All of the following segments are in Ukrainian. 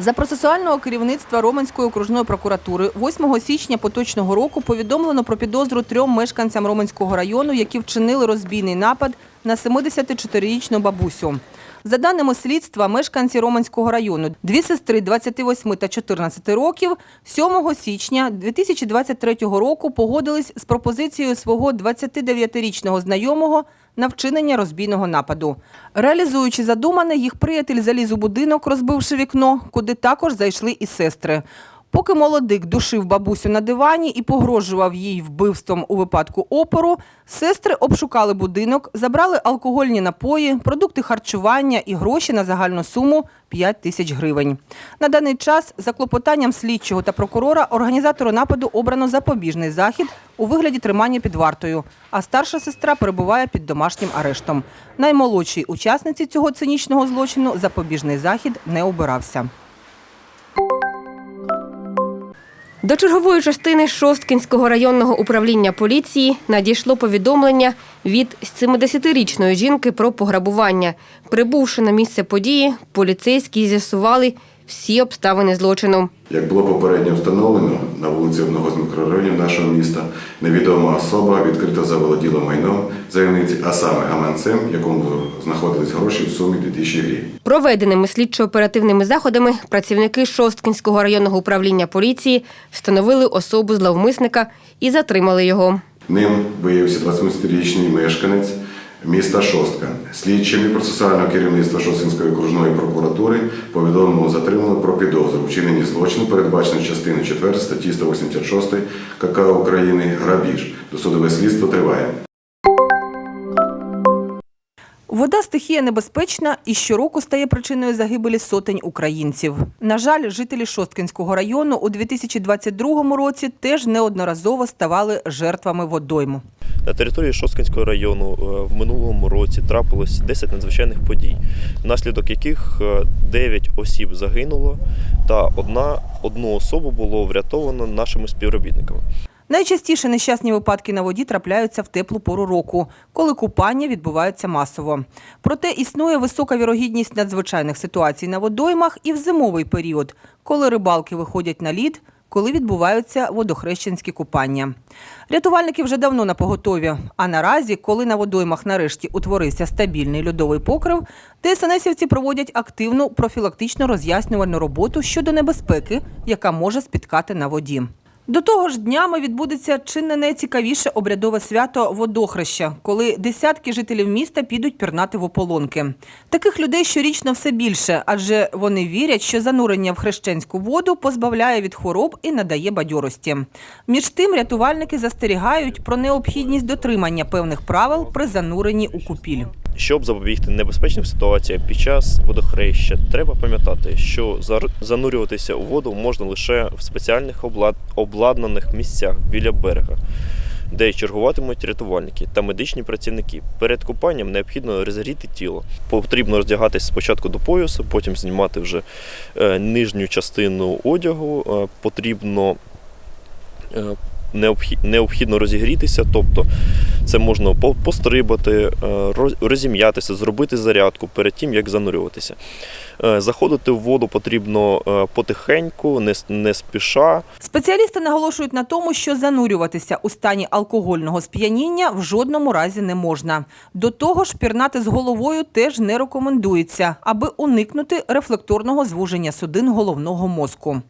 За процесуального керівництва Романської окружної прокуратури 8 січня поточного року повідомлено про підозру трьом мешканцям Романського району, які вчинили розбійний напад на 74-річну бабусю. За даними слідства, мешканці Романського району, дві сестри 28 та 14 років 7 січня 2023 року погодились з пропозицією свого 29-річного знайомого на вчинення розбійного нападу. Реалізуючи задумане, їх приятель заліз у будинок, розбивши вікно, куди також зайшли і сестри. Поки молодик душив бабусю на дивані і погрожував їй вбивством у випадку опору, сестри обшукали будинок, забрали алкогольні напої, продукти харчування і гроші на загальну суму 5 тисяч гривень. На даний час за клопотанням слідчого та прокурора організатору нападу обрано запобіжний захід у вигляді тримання під вартою, а старша сестра перебуває під домашнім арештом. Наймолодшій учасниці цього цинічного злочину запобіжний захід не обирався. До чергової частини Шосткінського районного управління поліції надійшло повідомлення від 70-річної жінки про пограбування. Прибувши на місце події, поліцейські з'ясували всі обставини злочину. Як було попередньо встановлено, на вулиці одного з мікрорайонів нашого міста невідома особа відкрито заволоділа майном заявниці, а саме гаманцем, в якому знаходились гроші в сумі 2000 гривень. Проведеними слідчо-оперативними заходами працівники Шосткінського районного управління поліції встановили особу зловмисника і затримали його. Ним виявився 20-річний мешканець міста Шостка. Слідчими процесуального керівництва Шосткинської окружної прокуратури повідомлено затримали про підозру у вчиненні злочину, передбачено частиною 4 статті 186 КК України грабіж. Досудове слідство триває. Вода стихія небезпечна і щороку стає причиною загибелі сотень українців. На жаль, жителі Шосткинського району у 2022 році теж неодноразово ставали жертвами водойму. На території Шосткинського району е, в минулому році трапилось 10 надзвичайних подій, внаслідок яких 9 осіб загинуло та одна, одну особу було врятовано нашими співробітниками. Найчастіше нещасні випадки на воді трапляються в теплу пору року, коли купання відбувається масово. Проте існує висока вірогідність надзвичайних ситуацій на водоймах і в зимовий період, коли рибалки виходять на лід, коли відбуваються водохрещенські купання. Рятувальники вже давно на поготові. А наразі, коли на водоймах нарешті утворився стабільний льодовий покрив, ТСНСівці проводять активну профілактично роз'яснювальну роботу щодо небезпеки, яка може спіткати на воді. До того ж, днями відбудеться чи не найцікавіше обрядове свято водохреща, коли десятки жителів міста підуть пірнати в ополонки. Таких людей щорічно все більше, адже вони вірять, що занурення в хрещенську воду позбавляє від хвороб і надає бадьорості. Між тим, рятувальники застерігають про необхідність дотримання певних правил при зануренні у купіль. Щоб запобігти небезпечним ситуаціям під час водохреща, треба пам'ятати, що занурюватися у воду можна лише в спеціальних облад- обладнаних місцях біля берега, де чергуватимуть рятувальники та медичні працівники. Перед купанням необхідно розгріти тіло. Потрібно роздягатись спочатку до поясу, потім знімати вже е, нижню частину одягу. Е, Потрібно е, необхідно розігрітися, тобто це можна по- пострибати, е, розім'ятися, зробити зарядку перед тим, як занурюватися. Е, Заходити в воду потрібно е, потихеньку, не, не спіша. Спеціалісти наголошують на тому, що занурюватися у стані алкогольного сп'яніння в жодному разі не можна. До того ж, пірнати з головою теж не рекомендується, аби уникнути рефлекторного звуження судин головного мозку.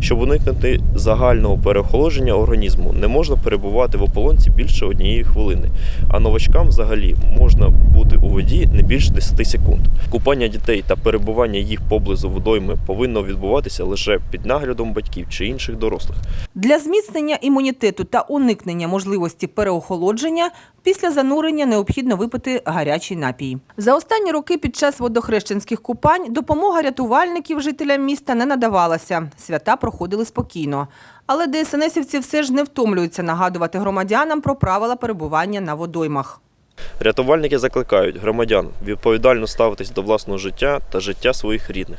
Щоб уникнути загального переохолодження організму, не можна перебувати в ополонці більше однієї хвилини. А новачкам взагалі можна бути у воді не більше 10 секунд. Купання дітей та перебування їх поблизу водойми повинно відбуватися лише під наглядом батьків чи інших дорослих. Для зміцнення імунітету та уникнення можливості переохолодження після занурення необхідно випити гарячий напій. За останні роки під час водохрещенських купань допомога рятувальників жителям міста не надавалася. Свята проходили спокійно. Але ДСНСівці все ж не втомлюються нагадувати громадянам про правила перебування на водоймах. Рятувальники закликають громадян відповідально ставитись до власного життя та життя своїх рідних,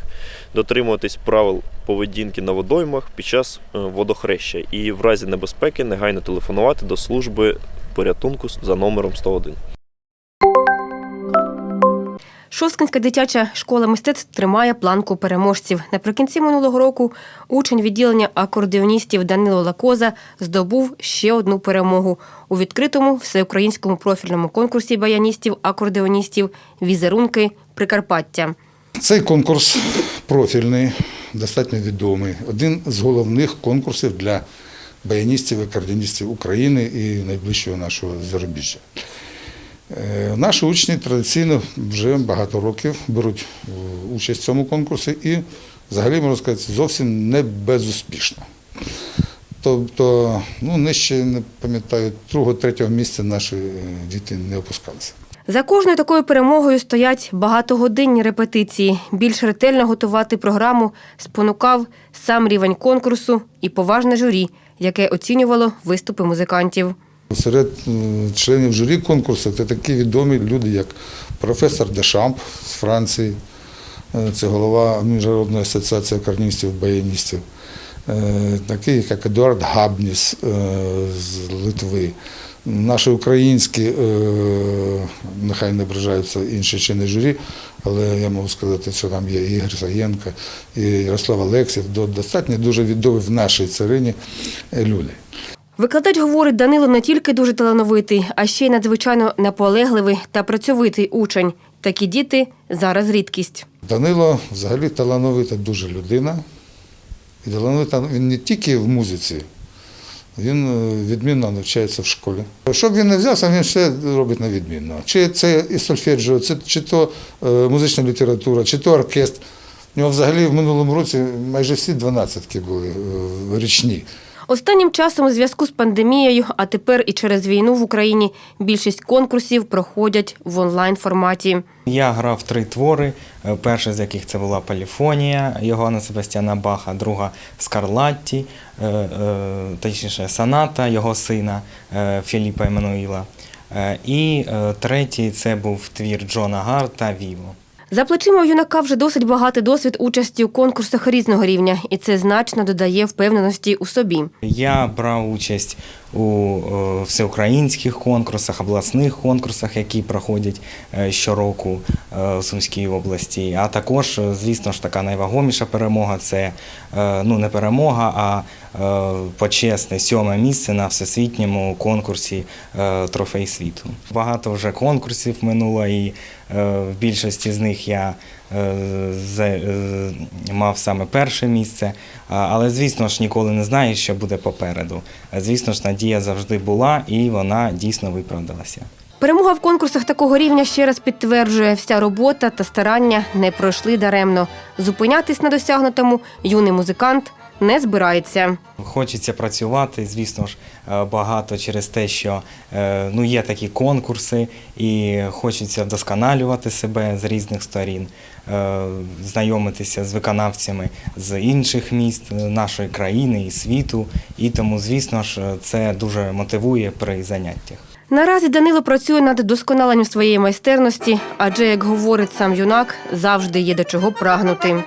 дотримуватись правил поведінки на водоймах під час е, водохреща і в разі небезпеки негайно телефонувати до служби порятунку за номером 101. Шосткинська дитяча школа мистецтв тримає планку переможців. Наприкінці минулого року учень відділення акордеоністів Данило Лакоза здобув ще одну перемогу у відкритому всеукраїнському профільному конкурсі баяністів-акордеоністів Візерунки Прикарпаття. Цей конкурс профільний, достатньо відомий. Один з головних конкурсів для баяністів і акордеоністів України і найближчого нашого зарубіжжя. Е, Наші учні традиційно вже багато років беруть е, участь в цьому конкурсі і, взагалі, можна сказати, зовсім не безуспішно. Тобто, ну, нижче, не пам'ятаю, другого, третього місця наші е, діти не опускалися. За кожною такою перемогою стоять багатогодинні репетиції. Більш ретельно готувати програму спонукав сам рівень конкурсу і поважне журі, яке оцінювало виступи музикантів. Серед членів журі конкурсу це такі відомі люди, як професор Дешамп з Франції, е, це голова Міжнародної асоціації акордоністів-баяністів, е, такий як Едуард Габніс е, з Литви. Наші українські, нехай не ображаються інші члени журі, але я можу сказати, що там є Ігор Саєнко, і Ярослав Олексів, достатньо дуже відомі в нашій царині люди. Викладач говорить, Данило не тільки дуже талановитий, а ще й надзвичайно наполегливий та працьовитий учень. Такі діти зараз рідкість. Данило взагалі талановита дуже людина. І талановита він не тільки в музиці, він е, відмінно навчається в школі. Щоб він не взявся, він все робить на відмінно. Чи це і сольфеджіо, чи то е, музична література, чи то оркестр. У нього взагалі в минулому році майже всі дванадцятки були е, річні. Останнім часом у зв'язку з пандемією, а тепер і через війну в Україні більшість конкурсів проходять в онлайн форматі. Я грав три твори. е, Перша з яких це була Поліфонія Йоганна Себастьяна Баха, друга Скарлатті, е, е, точніше Соната його сина Філіпа Еммануїла. І третій це був твір Джона Гарта Віво. За плечима у юнака вже досить багатий досвід участі у конкурсах різного рівня, і це значно додає впевненості у собі. Я брав участь у е, всеукраїнських конкурсах, обласних конкурсах, які проходять е, щороку е, у Сумській області. А також, звісно ж, така найвагоміша перемога це ну не перемога, а почесне сьоме місце на всесвітньому конкурсі трофей світу. Багато вже конкурсів минуло, і в більшості з них я е, е, мав саме перше місце. Але, звісно ж, ніколи не знаєш, що буде попереду. Е, Звісно ж, надія завжди була, і вона дійсно виправдалася. Перемога в конкурсах такого рівня ще раз підтверджує, вся робота та старання не пройшли даремно. Зупинятись на досягнутому юний музикант не збирається. Хочеться працювати, звісно ж, е, багато через те, що е, ну, є такі конкурси, і хочеться вдосконалювати себе з різних сторін, е, знайомитися з виконавцями з інших міст нашої країни і світу. І тому, звісно ж, це дуже мотивує при заняттях. Наразі Данило працює над досконаленням своєї майстерності, адже, як говорить сам юнак, завжди є до чого прагнути.